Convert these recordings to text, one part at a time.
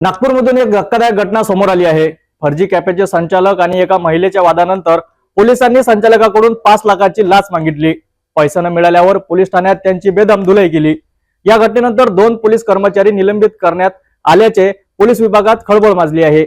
नागपूरमधून एक धक्कादायक घटना समोर आली आहे. फर्जी कॅफेचे संचालक आणि एका महिलेच्या वादानंतर पोलिसांनी संचालकाकडून पाच लाखाची लाच मागितली. पैसा न मिळाल्यावर पोलीस ठाण्यात त्यांची बेदम धुलाई केली. या घटनेनंतर दोन पोलीस कर्मचारी निलंबित करण्यात आल्याचे पोलीस विभागात खळबळ माजली आहे.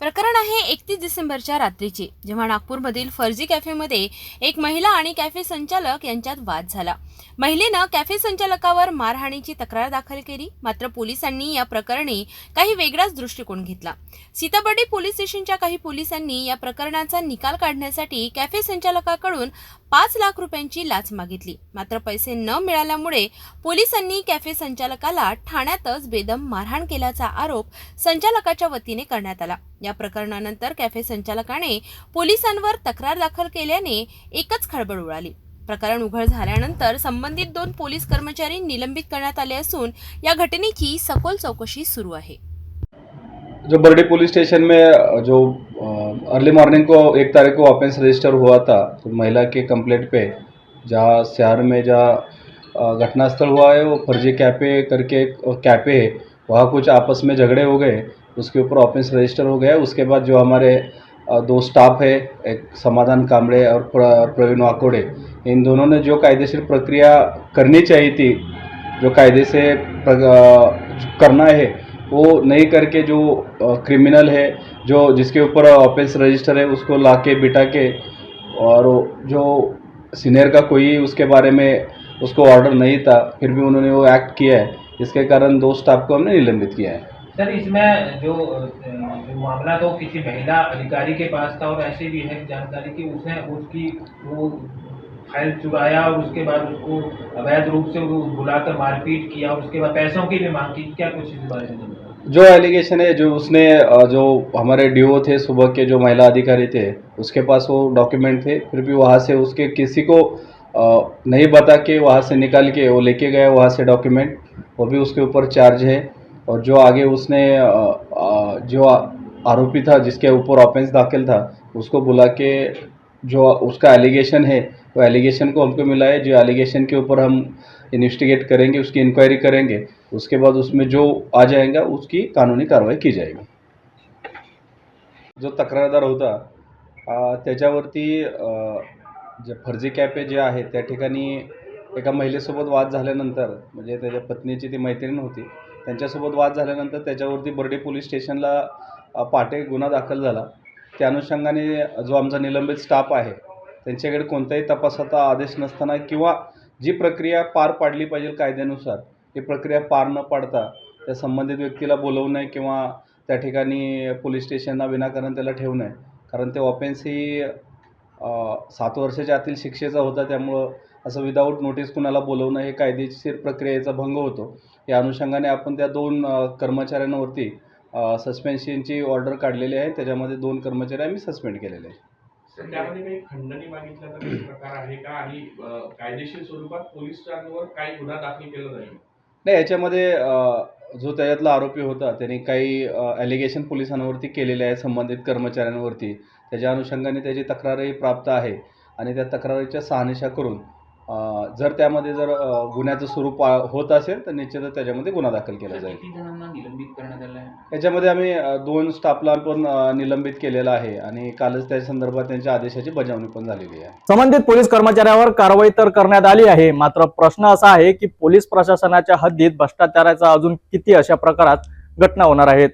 प्रकरण आहे एकतीस डिसेंबरच्या रात्रीचे जेव्हा नागपूरमधील फर्जी कॅफेमध्ये एक महिला आणि कॅफे संचालक यांच्यात वाद झाला. महिलेनं कॅफे संचालकावर मारहाणीची तक्रार दाखल केली. मात्र पोलिसांनी या प्रकरणी काही वेगळाच दृष्टिकोन घेतला. सीताबर्डी पोलीस स्टेशनच्या काही पोलिसांनी या प्रकरणाचा निकाल काढण्यासाठी कॅफे संचालकाकडून पाच लाख रुपयांची लाच मागितली. मात्र पैसे न मिळाल्यामुळे पोलिसांनी कॅफे संचालकाला ठाण्यातच बेदम मारहाण केल्याचा आरोप संचालकाच्या वतीने करण्यात आला. या प्रकरणानंतर कॅफे संचालकाने पोलिसांवर तक्रार दाखल केल्याने एकच खळबळ उडाली. प्रकरण उघड झाल्यानंतर संबंधित दोन पोलीस कर्मचारी निलंबित करण्यात आले असून या घटनेची सखोल चौकशी सुरू आहे. जो बर्डी पुलिस स्टेशन में जो अर्ली मॉर्निंग को एक तारीख को ऑफेंस रजिस्टर हुआ था तो महिला के कंप्लेंट पे जहाँ शहर में जहाँ घटनास्थल हुआ है वो फर्जी कैफ़े करके एक कैफ़े है वहाँ कुछ आपस में झगड़े हो गए उसके ऊपर ऑफेंस रजिस्टर हो गया उसके बाद जो हमारे दो स्टाफ है, एक समाधान कामड़े और प्रवीण वाकोड़े। इन दोनों ने जो कायदेशीर प्रक्रिया करनी चाहिए थी, जो कायदे से करना है, वो नहीं करके जो क्रिमिनल है, जो जिसके ऊपर ऑफेंस रजिस्टर है, उसको ला के बिठा के और जो सीनियर का कोई उसके बारे में उसको ऑर्डर नहीं था, फिर भी उन्होंने वो एक्ट किया है। इसके कारण दो स्टाफ को हमने निलंबित किया है। सर, इसमें जो जो मामला तो किसी महिला अधिकारी के पास था और ऐसे भी है जानकारी कि उसने उसकी, वो फ़ाइल चुराया और उसके बाद उसको अवैध रूप से वो बुलाकर मारपीट किया और उसके बाद पैसों की भी मांग की। क्या कुछ इस बारे में जो एलिगेशन है, जो उसने जो हमारे डीओ थे, सुबह के जो महिला अधिकारी थे, उसके पास वो डॉक्यूमेंट थे, फिर भी वहाँ से उसके किसी को नहीं बता के वहाँ से निकाल के वो लेके गया वहाँ से डॉक्यूमेंट वो भी उसके ऊपर चार्ज है। और जो आगे उसने जो आरोपी था जिसके ऊपर ऑफेंस दाखिल था, उसको बुला के जो उसका एलिगेशन है, वो एलिगेशन को हमको मिला है। जो एलिगेशन के ऊपर हम इन्वेस्टिगेट करेंगे, उसकी इंक्वायरी करेंगे, उसके बाद उसमें जो आ जाएगा, उसकी कानूनी कार्रवाई की जाएगी। जो तक्रारदार होता त्याच्यावरती जे फर्जी कॅफे जे आहे, त्या ठिकाणी एका महिलेसोबत वाद झाल्यानंतर म्हणजे त्याच्या पत्नीची ती मैत्रीण होती त्यांच्यासोबत वाद झाल्यानंतर त्याच्यावरती बर्डे पोलीस स्टेशनला पाटे पहाटे गुन्हा दाखल झाला. त्या अनुषंगाने जो आमचा निलंबित स्टाफ आहे त्यांच्याकडे कोणताही तपासाचा आदेश नसताना किंवा जी प्रक्रिया पार पाडली पाहिजे कायद्यानुसार ती प्रक्रिया पार न पाडता त्या संबंधित व्यक्तीला बोलवू किंवा त्या ठिकाणी पोलीस स्टेशनला विनाकारण त्याला ठेवू नये. कारण ते ऑफेन्स ही सात वर्षाच्या आतील शिक्षेचा होता त्यामुळं असं विदाऊट नोटीस कुणाला बोलवणं हे कायदेशीर प्रक्रियेचा भंग होतो. या अनुषंगाने आपण त्या दोन कर्मचाऱ्यांवरती सस्पेन्शनची ऑर्डर काढलेली आहे. त्याच्यामध्ये दोन कर्मचारी आम्ही सस्पेंड केलेले आहे तर त्यामध्ये काही खंडणी मागितल्याचा काही प्रकार आहे का? आणि अ, कायदेशीर स्वरूपात पोलिसांवर काही गुन्हा दाखल केला जाईल नाही याच्यामध्ये जो त्याच्यातला आरोपी होता त्याने काही ॲलिगेशन पोलिसांवरती केलेले आहे संबंधित कर्मचाऱ्यांवरती. त्याच्या अनुषंगाने त्याची तक्रारही प्राप्त आहे. आणि त्या तक्रारीच्या शहानिशा करून जर त्यामध्ये जर गुन्ह्याचं स्वरूप होत असेल तर निश्चितच त्याच्यामध्ये गुन्हा दाखल केला जाईल. किती जणांना निलंबित करण्यात आलं आहे? याच्यामध्ये आम्ही दोन स्टाफला पण निलंबित केलेलं आहे आणि कालच त्या संदर्भात त्यांच्या आदेशाची बजावणी पण झालेली आहे. संबंधित पोलीस कर्मचाऱ्यावर कारवाई तर करण्यात आली आहे. मात्र प्रश्न असा आहे की पोलीस प्रशासनाच्या हद्दीत भ्रष्टाचाराचा अजून किती अशा प्रकारात घटना होणार आहेत?